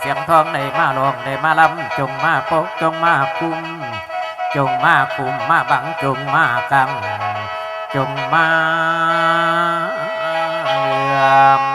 เสียงทองในมาลองในมาลำจงมาปกจงมาคุมจงมาคุมมาบังจงมากัง จงมาเลื่อม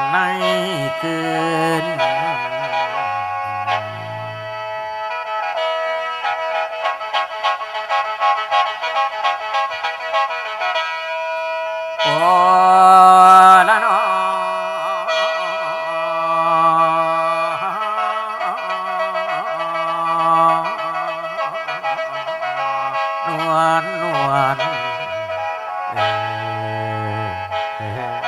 นวลนวลเอ่อ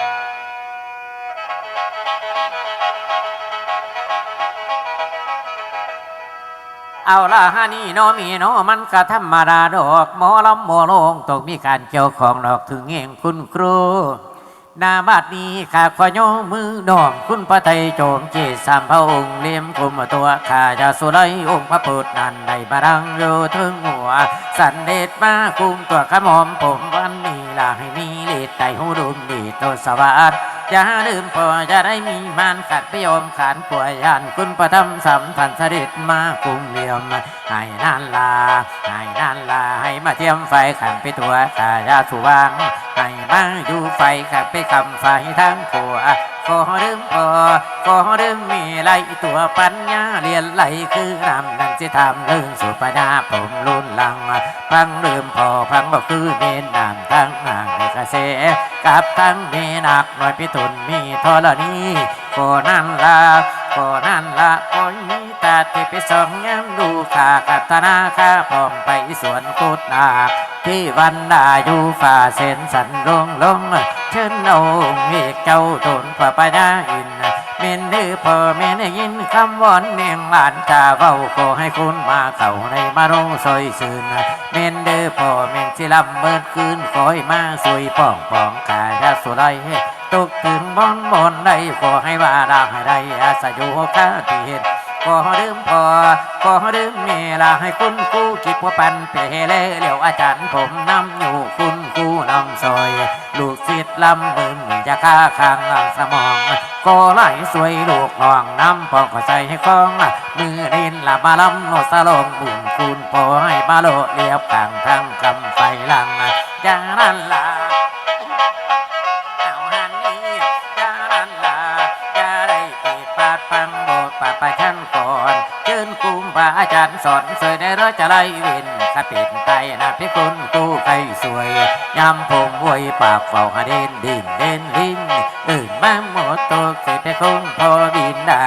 เอาละฮะนี่เนอมีเนอมันก็ธรรมดาดอกหมอลำหมอลงตกมีการเกี่ยวของดอกถึงเองคุณครู นาบาดนี้ข้าขอยมือน้อมคุณพระไทยโจมเจตสามพระองค์เลี้ยมกุมตัวข้าจะสุไลองค์พระปุตนันในบารังอยู่ถึงหัว สันเดชมาคุมตัวขมอมผมวันนี้ลาให้มีเลดใจหูดุมดีตัวสวัสด์ อย่าลืมพอจะได้มีมันขัดพยอมขานป่วยยานคุณประทับสัมพันธ์เสด็จมาคุ้มเลี่ยมให้นานลาให้นานลาให้มาเทียมไฟขันไปตัวขายาสุวางให้มาอยู่ไฟขับไปคำไฟทั้งผัวขอลืมพอขอลืมมีไรตัวปัญญาเรียนไหลคือนำนั่นจะทำเรื่องสุปัญญาผมลุ่นลังพังลืมพอพังบอกคือเมนนามทั้งห่างในกระเส กับทั้งมีหนักหน่อยพิทุนมีทรณีก็นั่นละก็นั่นละโอ้ยมีตาที่ไปส่องย้ำดูขากับธนาข้าพร้อมไปสวนกุดนาที่วันดาอยู่ฝ่าเส้นสันลงลงเชิญองค์เอกเจ้าตนพระปัญญาอิน เมนเดือพ่อแม่ได้ยินคำวอนเนียงหลานจาเว้าขอให้คุณมาเข้าในมารงซอยซื่นเมนเดือพ่อแม่นสิลำเมิดคืนคอยมาสวยป้องป้องกายาสุไลตกถึงบอนบอนได้ขอให้ว่าดาให้ได้อาศัยอยู่คาที่เห็นขอดื่มพอขอดื่มเมลาให้คุณครูคิดว่าปันเปเลเหลียวอาจารย์ผมนำอยู่คุณครูนำซอย ลูกศิษย์ลำบึงจะฆ่าข้างหลังสมอง ก็ไหลสวยลูกลองน้ำปองก็ใส่ให้คล้องมือดินละมาลำโนสลงบุญคุณปอให้บาโลเลียบกลางทั้งกำไฟลังยานันล่ะเอาหันนี้ยานันล่ะจะได้ปีปาดปังโบดปาดไปขั้นก่อนเชิญกุมบาอาจารย์สอนสวยในรถจะไล่วินข้าปิดไตนะพี่คุณกู้ใครสวยยำผมวยปากเฝ้าหาเด่นดินเด่นลิ้นอื่นมาหมด ตัวเกิดแต่คุณพอบินดา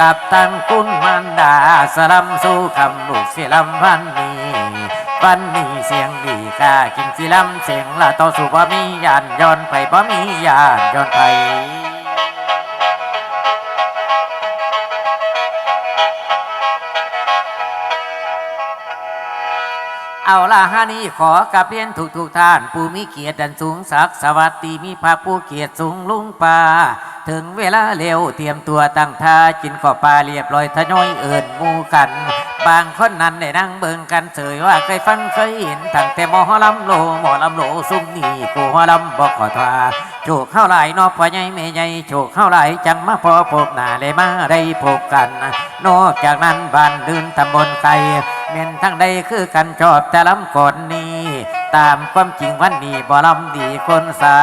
กับตันคุณมันดาสลัมสู้คำลูกเสียลำวันนี้วันนี้เสียงดีกากินสิลำเสียงละต่อสู้บ่มียานย้อนไปบ่มียานย้อนไปเอาละฮานี่ขอกับเรียนทุกทุกท่าน ผู้มีเกียรติดันสูงศักดิ์สวัสดีมีพระผู้เกียรติสูงลุงป่า ถึงเวลาเร็วเตรียมตัวตั้งท่ากินข้าวปลาเรียบร้อยทะย้อยเอิ่นมูกัน บางคนนั้นได้นั่งเบิ่งกันเสยว่าเคยฟังเคยเห็นตั้งแต่หมอลำโลหมอลำโลซุ่มนี่กูหมอลำบอกขอทาโชคเข้าหลายนอพอใหญ่แม่ใหญ่โชคเข้าหลายจังมาพอพบหน้าเลยมาได้พบกัน นอกจากนั้นบ้านดืนตำบลไก่เม่นทั้งใดคือกันชอบแต่ลำก่อนนี้ตามความจริงวันนี้บ่ลำดีคนสา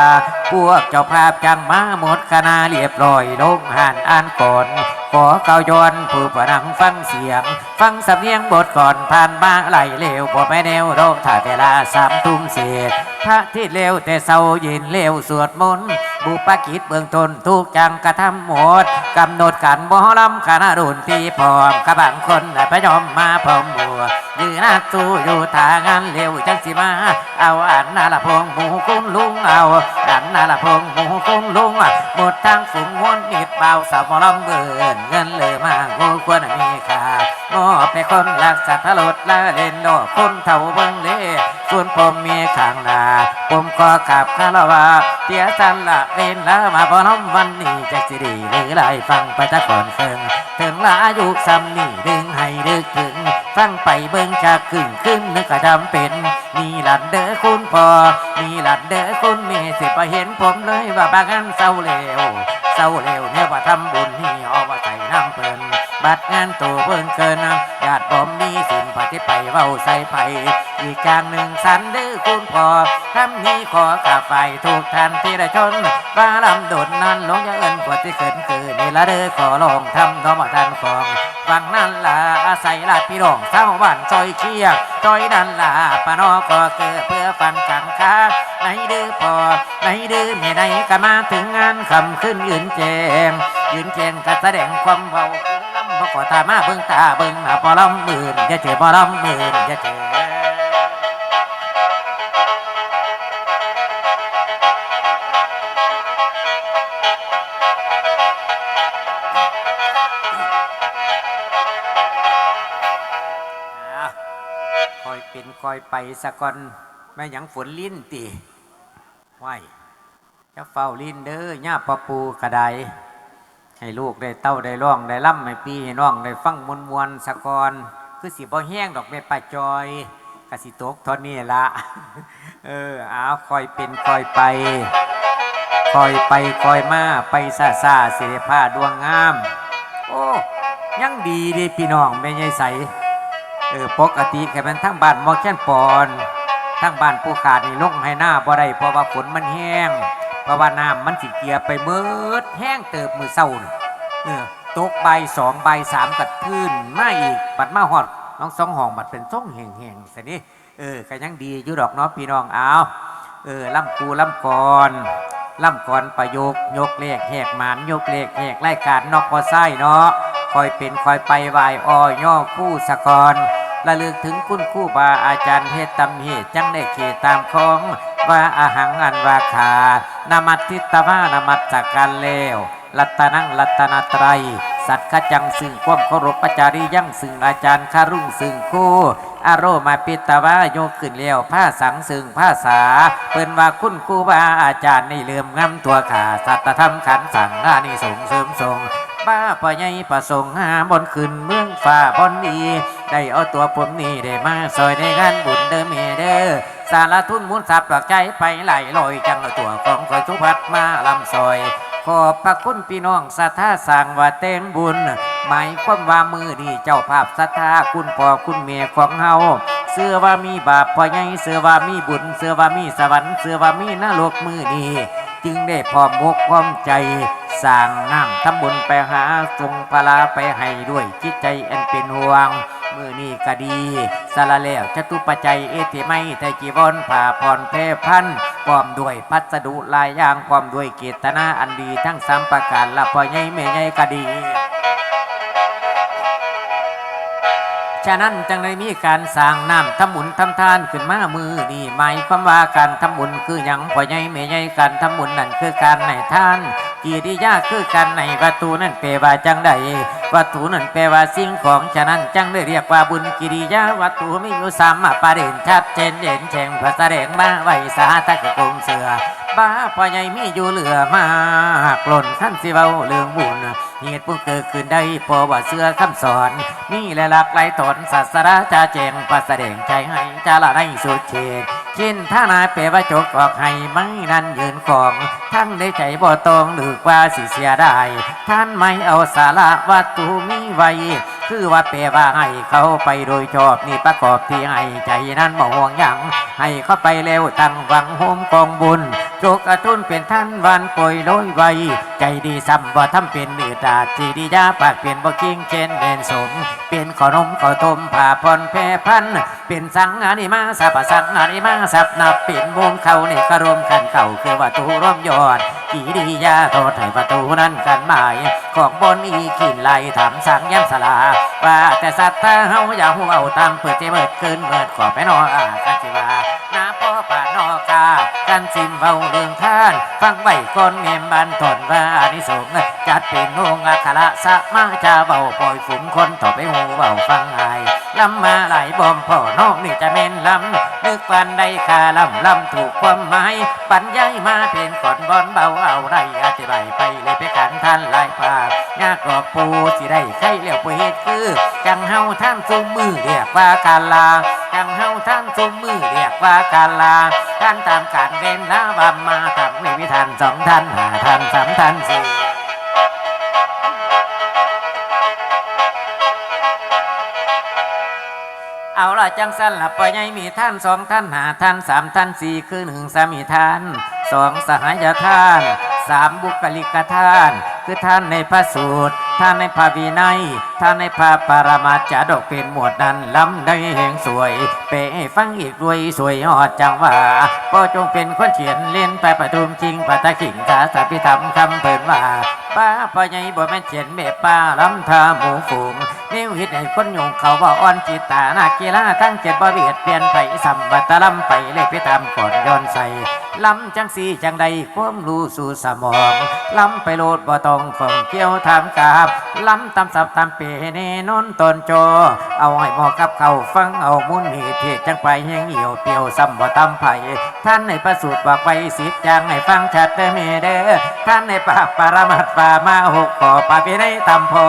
พวกเจ้าภาพจังมาหมดคณะเรียบร้อยลงหันอ่านก่อน ขอเกาย้อนผู้ประนังฟังเสียง ฟังสำเนียงบทก่อนผ่านมาไหลเร็วบ่ไปแนวโรถ้าเวลาสามทุ่มเศษพระที่เร็วแต่เศร้ายินเร็วสวดมนต์บุปกิจเบื้องต้นทุกจังกระทำหมด กำหนดการบ่ลำคณะรุ่นที่พร้อมขบางคนและพยอมมาพร้อมบัวยืนสู้อยู่ทางานเร็วจังสิมา เอาอันนาละพงหมูคุณลุงเอาอันนาละพงหมูคุณลุงหมดทางฝูงมวนนิดเบาสาวหมอลำเบิ่นเงินเลยมากงูควรมีค่ามอบไปคนรักสัตว์ลดละเล่นดอกคนเท่าเบิ่งเล่ส่วนผมมีข้างหน้าผมก็ขับคาราวาเตียสันละเล่นละมาพอน้ำวันนี้จะสิดีหรือไรฟังไปตะก่อนเคิงถึงละอายุซ้ำนี่ดึงให้ดึกถึง ฟังไปเบิ่งจากขึ้นขึ้นนึกกระทำเป็นนี่หลันเด้อคุณพ่อนี่หลันเด้อคุณแม่สิไปเห็นผมเลยว่าบางอันเศร้าเลวเศร้าเลวเนี่ยว่าทำบุญนี่เอามาใส่น้ำเปินบบัตรงานตัวเบิ่งเกินญาติผมมีสินพอที่ไปเว้าใส่ไป อีกอย่างหนึ่งสันดื้อคุณพอคำนี้ขอกาไฟถูกทันที่ได้ชนว่าลำโดดนั้นลงอยังเอินกว่าที่เกินคือนี่ ละเด้อขอลองทำทอมาทันของฟังนั่นล่ะอาศัยลาดพี่น้องเศร้าบ้านซอยเชียงซอยนั่นล่ะปานอก็เกิดเพื่อฟังกังค้าในดื้อพอในดื้อเมียใดก็มาถึงงานคำขึ้นยืนแจงยืนแจงก็แสดงความเบาคือลำบ่ขอตามาเบิ่งตาเบิ่งหาพอลำหมื่นอย่าเจ็บพอลำหมื่นอย่าเจ็บ คอยเป็นคอยไปสะก่อนแม่หยังฝนลิ้นตีไหวจะเฝ้าลิ้นเด้อย่าปะปูกระไดให้ลูกได้เต้าได้ร่องได้ล่ำให้ปีให้น้องได้ฟังมวลมวลๆสะก่อนคือสิบ่แห้งดอกเม็ดป่าจอยกสิตกทอนนี้ละเออเอาคอยเป็นคอยไป คอยไปคอยมาไปซาซาเสียผ้าดวงงาม อ้ยังดีเดีพี่น้องไม่ใช่ใสเออปกติแค่เป็นทั้งบ้านมอแค้นปอนทั้งบ้านผู้ขาดนี่ลงให้หน้าบ่ได้เพราะว่าฝนมันแห้ง เพราะว่าน้ำมันสิเกียไปเมิดแห้งเติบมือเศร้าน่ะเออตกใบสองใบสามกัดพื้นมาอีกบัดมาหอดน้องสองห้องบัดเป็นส่งแห่งๆสินี่เออก็ยังดีอยู่ดอกเนาะพี่น้องเอาเออลำกูลำกร ล่ำกรประโยคยกเลขแหกหมานยกเลขแหกรายการนอกพอไส้เนาะคอยเป็นคอยไปวายอ้อย่อคู่สะกรระลึกถึงคุณคู่บาอาจารย์เฮตตำเหตุจังได้เขตตามของว่าอาหังอันวาคานามัตทิตวานามัตสักการเลวรัตนังรัตนาไตรยสัตว์ขจังซึ่งความเคารพปจารียั่งซึ่งอาจารย์คารุ่งซึ่งคู่ อารมมาปิตวาโยกขึ้นเลี้ยวผ้าสังซึงผ้าสาเปิ้นว่าคุณครูบาอาจารย์นี่เลื่อมงำตัวขาสัตธรรมขันสั่งอานิสงส์เสริมทรงบ้าปะใหญ่ประสงค์หาบนขึ้นเมืองฝ่าบนดีได้เอาตัวผมนี่ได้มาซอยในงานบุญเด้อเมเด้อสารทุนมุนสับหลักใจไปไหลลอยจังเอาตัวของคอยทุพัดมาลำซอย ขอบพระคุณพี่น้องสัทธาสั่งว่าเต้งบุญ หมายความว่ามือนี่เจ้าภาพสัทธาคุณพ่อคุณเมียของเฮาเสื้อว่ามีบาปพ่อใหญ่เสื้อว่ามีบุญเสื้อว่ามีสวรรค์เสื้อว่ามีนรกมือนี่จึงได้พร้อมมกพร้อมใจสร้างน้ำทำบุญไปหาทรงพลาไปให้ด้วยจิตใจอันเป็นห่วงมือนี่ก็ดีสละแล้วจตุปัจจัยเอติไม่ไทจีวรผ่าผ่อนเพพันพร้อมด้วยพัสดุลายอย่างพร้อมด้วยเกตนาอันดีทั้งสามประการละพ่อใหญ่แม่ใหญ่ก็ดี ฉะนั้นจังได้มีการสร้างน้ำทำบุญทำทานขึ้นมามือนี่หมายความว่าการทำบุญคืออย่างพ่อใหญ่แม่ใหญ่การทำบุญนั่นคือการในทานกิริยาคือการในวัตถุนั่นแปลว่าจังใดวัตถุนั่นแปลว่าสิ่งของฉะนั้นจังได้เรียกว่าบุญกิริยาวัตถุมีอยู่สามประเด็นชัดเจนเด่นแฉงพระแสดงมาไว้สาธกกรมเสือ บ้าพ่อใหญ่มีอยู่เหลือมากหล่นขั้นสิเว้าเรื่องบุญเหตุผู้เกิดขึ้นได้เพอว่าเสื้อคำสอนมีและหลักไหลายตนศาสราจาแจงประแสดงใจให้จาละได้สุดเขตช่นถ้านาเปรว่าจกออกให้ไม่นั้นยืนของทั้งได้ใจบ่ตรงหรือกว่าสิเสียได้ท่านไม่เอาสาระวัตถุมีไว้คือว่าเปรว่าให้เขาไปโดยชอบนี่ประกอบที่ให้ใจนั้นบ่ห่วงยังให้เขาไปเร็วตั้งหวังโฮมกองบุญ จกกระทุนเป็นท่านวันป่วยโรยไวใจดีซ้ำบ่ทำเป็นมือตาจีดียาปากเปลี่ยนบ่กิ้งเช่นเดนสม เป็นขนมข้าวต้มผ่าพรแพร่พัน เป็นสังอานิมาสัพสังอานิมาสับนับเป็นวงเขานี่ก็รวมกันเก่าคือว่าตูร่วมยอดกีดียาโทษให้ประตูนั้นกันหมาย ของบนอีขินไหลถามสังยันสลา ว่าแต่สัตว์ถ้าเฮาอย่าหูเอาตามเปิดใจเบิดคืนเบิดขอไปนออากันสิว่าน้าพ่อป่านอกา กันสิมเบาเรื่องท่าน ฟังไว้ก่อนเมมบันทนว่าอานิสงส์จัดเป็นวงอัคระสะมาจะเบาปล่อยฝุ่นคนต่อไปหูเบาฟังไอ ลำมาไหลายบอมพ่อนอกนี่จะเม่นลำนึกฟันได้คาลำลำถูกความหมายบรรยายมาเป็นก่อนบอนเบาเอาไรอธิบายไปเลยไปกันท่านหลายปากยากกรอกปูสิได้ใครเลี้ยวปเหตุคือ จังเฮาท่านซุมมือเรียกว่าการลา จังเฮาท่านซุมมือเรียกว่าการลาท่านตามการเว้นนะว่ามาทำไม่วิทันสองท่านหาท่านสามท่านสี่ เอาละจังสั้นละปอยใหญ่มีท่านสองท่านหาท่านสามท่านสี่คือหนึ่งสามีท่านสองสหายท่านสามบุคลิกท่าน คือท่านในพระสูตร ท่านในพระวินัย ท่านในพระปรมาจารย์เป็นหมวดนั้นล้ำได้แห่งสวย เป้ฟังอีกด้วยสวยหอดจังว่าก็จงเป็นคนเขียนเล่นไปประทุมจริงปะตะขิงกาสัพิธรรมคำเปิดว่าป้าพ่อใหญ่บ่แม่นเขียนเมป้าลำทาหมูฝูง นิ้วหิดให้คนยงเขาว่าอ่อนจิตตานากีฬาทั้งเจ็ดบ่เบียดเปลี่ยนไปสัมบัตลำไปเลยไปตามก่อนย้อนใส่ ลำจังสีจังใดความรู้สู่สมองลำไปโลดบ่ต้องของเกี่ยวทำกาบลำตำสับตำเปเนนนตนโจ เอาให้หมอกับเขาฟังเอามุนเหตุเหตุจังไปยังเหี่ยวเปียวซ้ำบ่ตำไผ่ท่านในประสูตรบอกไว้สิจังให้ฟังชัดเด้เมเด้อท่านในปากปรมัตถ์ป่ามาหกขอปาไปในตำพอ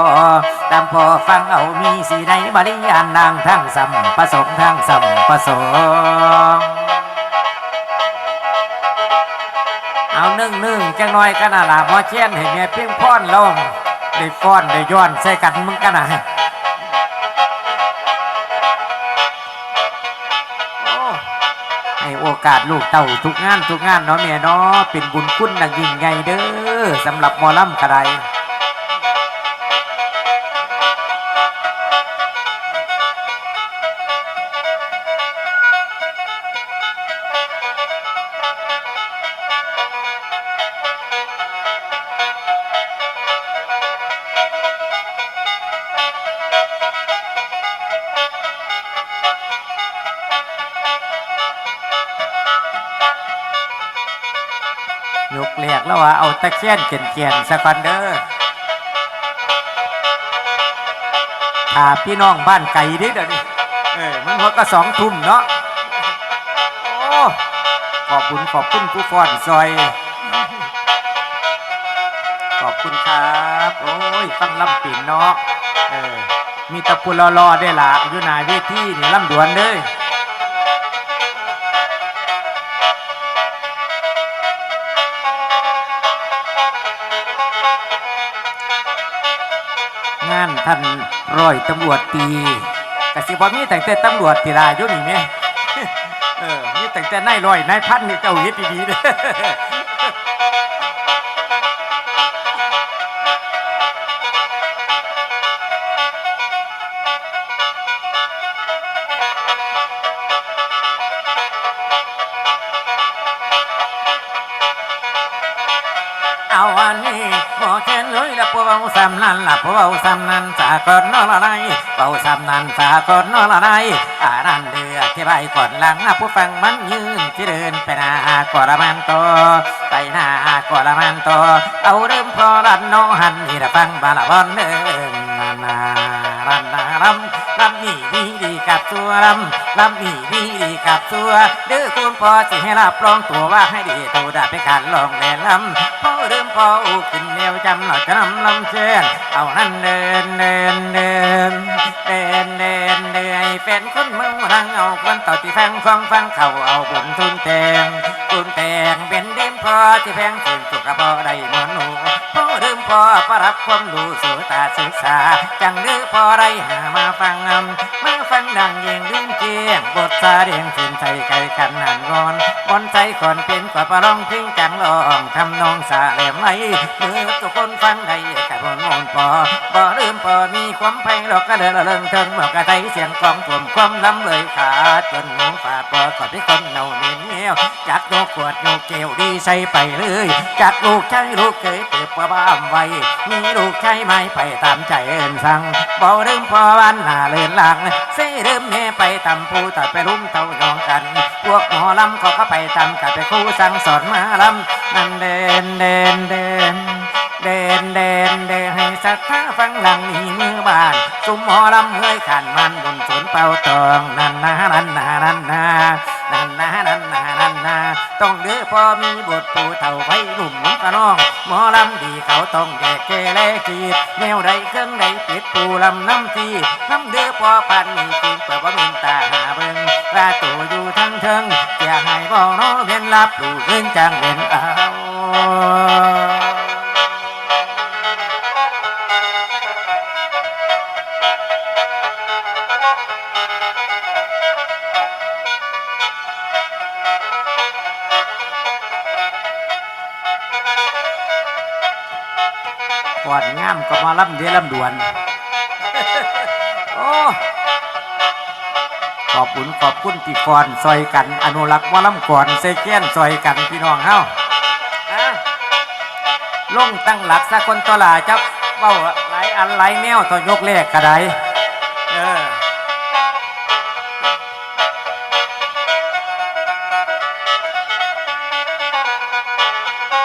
ตำพอฟังเอามีสีในบริยานนางทั้งสัมผสมทั้งสัมผสม เอานึ่งนึ่งๆจังน้อยกันน่ะล่ะมอเชียนให้เมียเพียงพ่อนลงได้ฟ้อนได้ย้อนใส่กันมึงกันน่ะให้โอกาสลูกเต่าทุกงานทุกงานเนาะแม่เนาะเป็นบุญคุณดังยิ่งใหญ่เด้อสำหรับมอลำกระได แล้วว่าเอาตะเคียนเกียนเกียนๆสะก่อนเด้อถ้าพี่น้องบ้านไก่เด้อเดี๋ยวนี้เออมันหัวก็สองทุ่มเนาะโอ้ขอบคุณขอบคุณผู้ฟอนซอย ขอบคุณครับ โอ้ยฟังลำปิ่นเนาะเออมีตะปุรรอๆได้ละอยู่หนาเวทีนี่ลำดวนเด้อ ท่านร้อยตำรวจตีกสิบอมีแต่งแต่ตำรวจตีลาอยู่นี่แม่เออมีแต่งแต่นายร้อยนายพันนี่เจ้าเฮ็ดดีๆเด้อ เลยละพวกเอาซ้ำนั่นล่ะพวกเอาซ้ำนั่นสากลนอละไรเบาซ้ำนั่นสากลนอละไรอานันเดือที่ใบก่อนหลังนะผู้ฟังมันยืนที่เดินไปหน้ากอละมันโตไปหน้ากอละมันโตเอาเริ่มพอรันโนหันนี่ละฟังบาละบอนเดินนานารันนารำรำนี่ดีดีกับตัวรำรำนี่ดีดีกับตัวเด้อคุณพอสิให้รับรองตัวว่าให้ดีตัวดาไปการลองแลลำพอเริ่ม พออุขึ้นแนวจำหน่อยจะนำลำเชิญเอานั่นเดินเดินเดินเดินเดินเดินให้แฟนคนเมืองรังเอาคนต่อที่แฟงฟังฟังเขาเอาบุญทุนแตงบุญแตงเป็นเดิมพอที่แพงถึงจุกกระพอได้หมอนหนู พอประรับความรู้สู่ตาศึกษา จังเดือพอไรหามาฟังนำมาฟังดังเย่งดึงเจียงบทสาเดียงสินใจไก่กันหันงอนบนใจก่อนเป็นกว่าประร้องพิงจังลองทำนองสาแหลมไหลเมื่อทุกคนฟังได้กับนโมนปอบ่ลืมปอมีความไพเราะก็เดินละเริงเทิงบอกกระไทเสียงกลองถ่วมความล้ำเลยขาดจนหูฝาปอขอดที่คนเน่าเหนียวจากโยกขวดโยกเกลียวดีใส่ไปเลย จากลูกชายลูกเคยเติบกว่าบ้ามว้มีลูกใชายไม่ไปตามใจเอินสั่งบ่ลืมพอวันหน้าเลื่อนหลังเสเริ่มแม่ไปตามผู้ตัดไปรุ่มเต่ายองกัน พวกหมอลำเขาก็ไปตามกันไปครูสั่งสอนมาลำนั่นเดินเดินเดินเดินเดินเดินให้สักข้าฟังหลังนี่มือบ้านสุมหมอลำเฮยขันมันบนสวนเป่าตองนั่นนะนั่นนะนั่นนะ นั่นนะนั่นนะนั่นนะต้องเดือพอมีบทปูเท่าไว้หนุ่มน้องกะน้องหมอลำดีเขาต้องแยกเกเลกีดแนวใดเครื่องใดปิดปูลำน้ำจีน้ำเดือพอปันมีจริงเปิดว่ามินตาหาเบิ่งราตัวอยู่ทั้งเทิงจะให้บอกน้อเวียนรับดูเรื่องจังเล่นเอา ก่อนงามก็มาลำเดียลำดวน โอ้ ขอบคุณขอบคุณที่ฟอนซอยกันอนุรักษ์หมาลำก่อนเซเกียนซอยกันพี่น้องเฮ้าลงตั้งหลักสะคนตลาจับเบ้าหลายอันหลายแนวต่อยกเลขกระได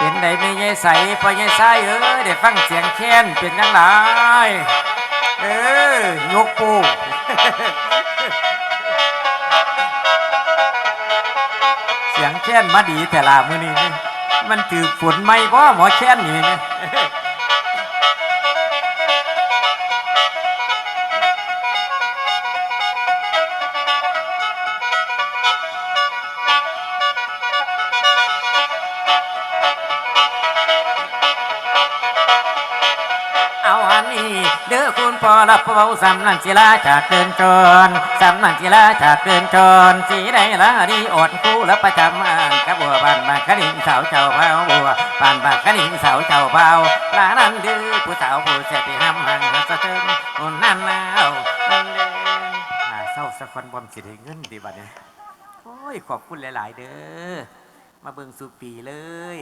เป็นไดไม่ยายใสพอยายใสเออได้ฟังเสียงแค้นเป็นยังไงเออยกปูเสียงแค้นมาดีแต่ละมือนี่มันถือฝนไหมเพราะหมอแค้นนี่ เด้อคุณพ่อรับเบาสำนันศิลาจากเดินจรสำนันศิลาจากเดินจรสีได้ละดีอดคู่และประจำอ่านกับบัวบานบานคณิงสาวเจ้าเบาบัวบานบานคณิงสาวเจ้าเบาลานั้นดื้อผู้สาวผู้เสียไปห้ำหังสะเทิงคนนั้นแล้วนั่นเดินหาเศร้าสักคนบอมสิได้เงินดีบัดนี้โอ้ยขอบคุณหลาย ๆ เด้อมาเบิ่งสุปีเลย